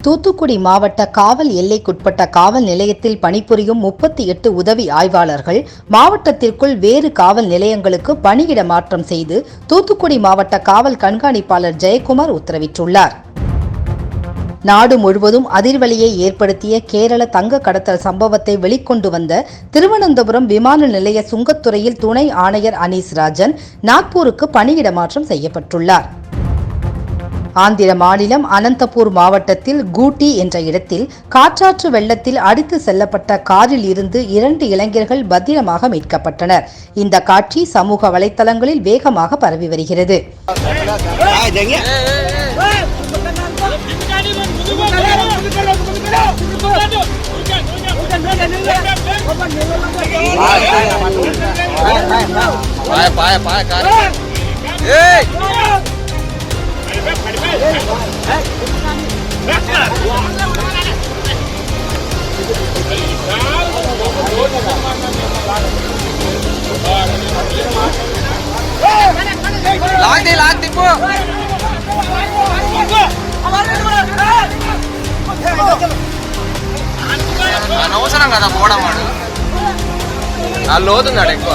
தூத்துக்குடி மாவட்ட காவல் எல்லைக்குட்பட்ட காவல் நிலையத்தில் பணிபுரியும் முப்பத்தி எட்டு உதவி ஆய்வாளர்கள் மாவட்டத்திற்குள் வேறு காவல் நிலையங்களுக்கு பணியிட மாற்றம் செய்து தூத்துக்குடி மாவட்ட காவல் கண்காணிப்பாளர் ஜெயக்குமார் உத்தரவிட்டுள்ளார். நாடு முழுவதும் அதிர்வலியை ஏற்படுத்திய கேரள தங்க கடத்தல் சம்பவத்தை வெளிக்கொண்டு வந்த திருவனந்தபுரம் விமான நிலைய சுங்கத்துறையில் துணை ஆணையர் அனீஸ் ராஜன் நாக்பூருக்கு பணியிட மாற்றம் செய்யப்பட்டுள்ளார். ஆந்திர மாநிலம் அனந்தபூர் மாவட்டத்தில் கூட்டி என்ற இடத்தில் காற்றாற்று வெள்ளத்தில் அடித்து செல்லப்பட்ட காரில் இருந்து இரண்டு இளைஞர்கள் பத்திரமாக மீட்கப்பட்டனர். இந்த காட்சி சமூக வலைதளங்களில் வேகமாக பரவி வருகிறது. பாய பாய பாய காரை. ஏய்! లాంటి ది దిప్పు అనవసరం కదా పోవడం వాడు. ఆ లోతున్నాడు ఎక్కువ.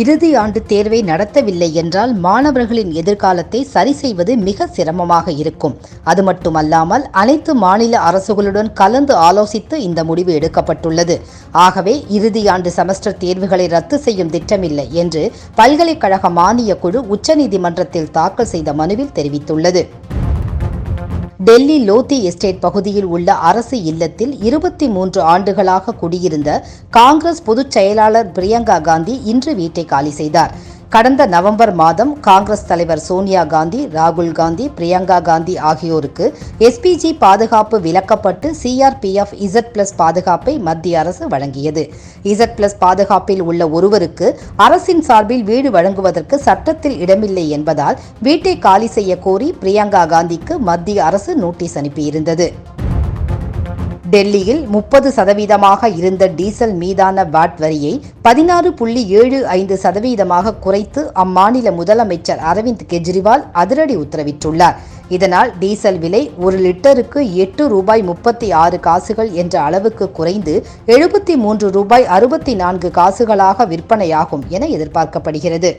இறுதி ஆண்டு தேர்வை நடத்தவில்லை என்றால் மாணவர்களின் எதிர்காலத்தை சரி செய்வது மிக சிரமமாக இருக்கும். அது மட்டுமல்லாமல் அனைத்து மாநில அரசுகளுடன் கலந்து ஆலோசித்து இந்த முடிவு எடுக்கப்பட்டுள்ளது. ஆகவே இறுதியாண்டு செமஸ்டர் தேர்வுகளை ரத்து செய்யும் திட்டமில்லை என்று பல்கலைக்கழக மானியக் குழு உச்சநீதிமன்றத்தில் தாக்கல் செய்த மனுவில் தெரிவித்துள்ளது. டெல்லி லோத்தி எஸ்டேட் பகுதியில் உள்ள அரசு இல்லத்தில் இருபத்தி மூன்று ஆண்டுகளாக குடியிருந்த காங்கிரஸ் பொதுச் செயலாளர் பிரியங்கா காந்தி இன்று வீட்டை காலி செய்தார். கடந்த நவம்பர் மாதம் காங்கிரஸ் தலைவர் சோனியா காந்தி ராகுல் காந்தி பிரியங்கா காந்தி ஆகியோருக்கு எஸ்பிஜி பாதுகாப்பு விலக்கப்பட்டு சிஆர்பிஎஃப் இசட் பிளஸ் பாதுகாப்பை மத்திய அரசு வழங்கியது. இசட் பிளஸ் பாதுகாப்பில் உள்ள ஒருவருக்கு அரசின் சார்பில் வீடு வழங்குவதற்கு சட்டத்தில் இடமில்லை என்பதால் வீட்டை காலி செய்ய கோரி பிரியங்கா காந்திக்கு மத்திய அரசு நோட்டீஸ் அனுப்பியிருந்தது. டெல்லியில் முப்பது சதவீதமாக இருந்த டீசல் மீதான வாட் வரியை பதினாறு புள்ளி ஏழு ஐந்து சதவீதமாக குறைத்து அம்மாநில முதலமைச்சர் அரவிந்த் கெஜ்ரிவால் அதிரடி உத்தரவிட்டுள்ளார். இதனால் டீசல் விலை ஒரு லிட்டருக்கு எட்டு ரூபாய் முப்பத்தி ஆறு காசுகள் என்ற அளவுக்கு குறைந்து எழுபத்தி மூன்று ரூபாய் அறுபத்தி நான்கு காசுகளாக விற்பனையாகும் என எதிர்பார்க்கப்படுகிறது.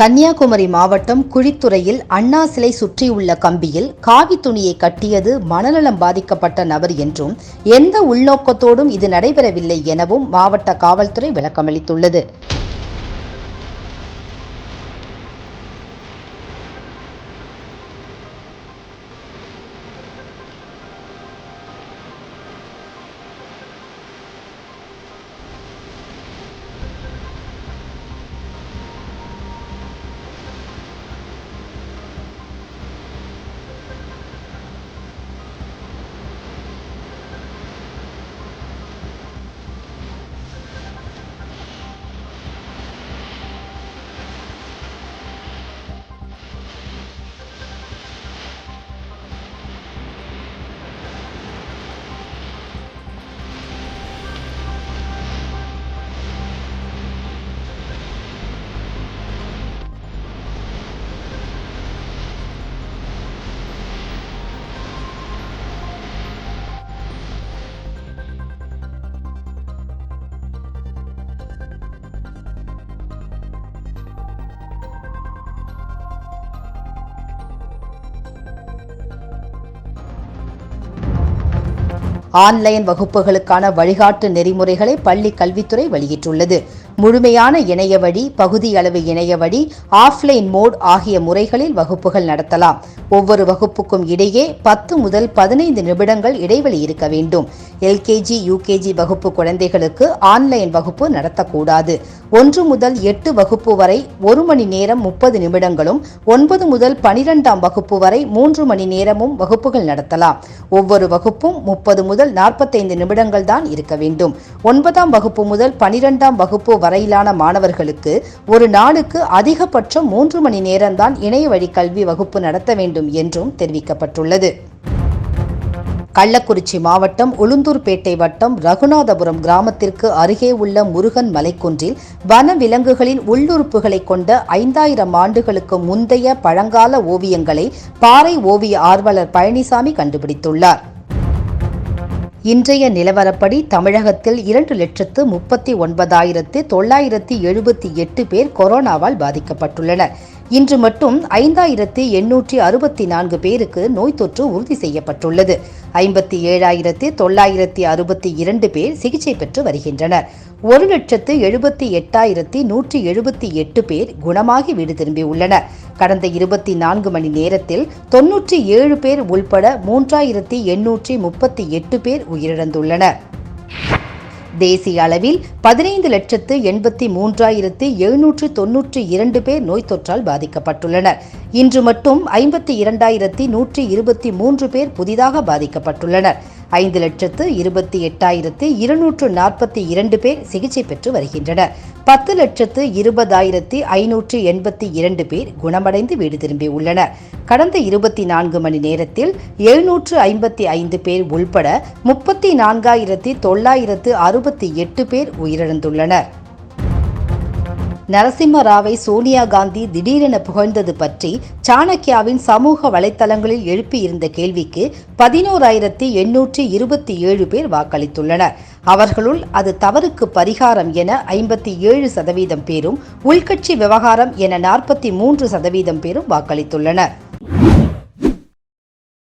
கன்னியாகுமரி மாவட்டம் குழித்துறையில் அண்ணா சிலை சுற்றியுள்ள கம்பியில் காவி துணியை கட்டியது மனநலம் பாதிக்கப்பட்ட நபர் என்றும் எந்த உள்நோக்கத்தோடும் இது நடைபெறவில்லை எனவும் மாவட்ட காவல்துறை விளக்கமளித்துள்ளது. ஆன்லைன் வகுப்புகளுக்கான வழிகாட்டு நெறிமுறைகளை பள்ளி கல்வித்துறை வெளியிட்டுள்ளது. முழுமையான இணையவழி பகுதியளவு இணையவழி ஆஃப்லைன் மோட் ஆகிய முறைகளில் வகுப்புகள் நடத்தலாம். ஒவ்வொரு வகுப்புக்கும் இடையே பத்து முதல் பதினைந்து நிமிடங்கள் இடைவெளி இருக்க வேண்டும். எல்கேஜி யூகேஜி வகுப்பு குழந்தைகளுக்கு ஆன்லைன் வகுப்பு நடத்தக்கூடாது. ஒன்று முதல் எட்டு வகுப்பு வரை ஒரு மணி நேரம் முப்பது நிமிடங்களும் ஒன்பது முதல் பனிரெண்டாம் வகுப்பு வரை மூன்று மணி நேரமும் வகுப்புகள் நடத்தலாம். ஒவ்வொரு வகுப்பும் முப்பது முதல் நாற்பத்தைந்து நிமிடங்கள் தான் இருக்க வேண்டும். ஒன்பதாம் வகுப்பு முதல் பனிரெண்டாம் வகுப்பு வரை வரையிலான மாணவர்களுக்கு ஒரு நாளுக்கு அதிகபட்சம் மூன்று மணி நேரம்தான் இணைய வழி கல்வி வகுப்பு நடத்த வேண்டும் என்றும் தெரிவிக்கப்பட்டுள்ளது. கள்ளக்குறிச்சி மாவட்டம் உளுந்தூர்பேட்டை வட்டம் ரகுநாதபுரம் கிராமத்திற்கு அருகே உள்ள முருகன் மலைக்குன்றில் வன விலங்குகளின் உள்ளுறுப்புகளை கொண்ட ஐந்தாயிரம் ஆண்டுகளுக்கு முந்தைய பழங்கால ஓவியங்களை பாறை ஓவிய ஆர்வலர் பழனிசாமி கண்டுபிடித்துள்ளார். இன்றைய நிலவரப்படி தமிழகத்தில் இரண்டு லட்சத்து முப்பத்தி ஒன்பதாயிரத்து தொள்ளாயிரத்தி எழுபத்தி எட்டு பேர் கொரோனாவால் பாதிக்கப்பட்டுள்ளனர். இன்று மட்டும் ஐந்தாயிரத்தி எண்ணூற்றி அறுபத்தி நான்கு பேருக்கு நோய் தொற்று உறுதி செய்யப்பட்டுள்ளது. ஐம்பத்தி ஏழாயிரத்து தொள்ளாயிரத்தி அறுபத்தி இரண்டு பேர் சிகிச்சை பெற்று வருகின்றனர். ஒரு லட்சத்து எழுபத்தி எட்டாயிரத்தி நூற்றி எழுபத்தி எட்டு பேர் குணமாகி வீடு திரும்பியுள்ளனர் கடந்த இருபத்தி நான்கு மணி நேரத்தில் தொன்னூற்றி ஏழு பேர் உள்பட மூன்றாயிரத்தி எண்ணூற்றி முப்பத்தி எட்டு பேர் உயிரிழந்துள்ளனர். தேசிய அளவில் பதினைந்து லட்சத்து எண்பத்தி மூன்றாயிரத்து எழுநூற்று தொன்னூற்றி இரண்டு பேர் நோய் தொற்றால் பாதிக்கப்பட்டுள்ளனர். இன்று மட்டும் ஐம்பத்தி இரண்டாயிரத்தி நூற்றி இருபத்தி மூன்று பேர் புதிதாக பாதிக்கப்பட்டுள்ளனர். ஐந்து லட்சத்து இருபத்தி எட்டாயிரத்து இருநூற்று நாற்பத்தி இரண்டு பேர் சிகிச்சை பெற்று வருகின்றனர். பத்து லட்சத்து இருபதாயிரத்தி ஐநூற்று எண்பத்தி இரண்டு பேர் குணமடைந்து வீடு திரும்பியுள்ளனர் கடந்த இருபத்தி நான்கு மணி நேரத்தில் எழுநூற்று ஐம்பத்தி ஐந்து பேர் உள்பட முப்பத்தி நான்காயிரத்தி தொள்ளாயிரத்து அறுபத்தி எட்டு பேர் உயிரிழந்துள்ளனர். நரசிம்ம ராவை சோனியா காந்தி திடீரென புகழ்ந்தது பற்றி சாணக்கியாவின் சமூக வலைத்தளங்களில் எழுப்பியிருந்த கேள்விக்கு பதினோராயிரத்தி எண்ணூற்றி இருபத்தி ஏழு பேர் வாக்களித்துள்ளனர். அவர்களுள் அது தவறுக்கு பரிகாரம் என ஐம்பத்தி ஏழு சதவீதம் பேரும் உள்கட்சி விவகாரம் என நாற்பத்தி மூன்று சதவீதம் பேரும் வாக்களித்துள்ளனர்.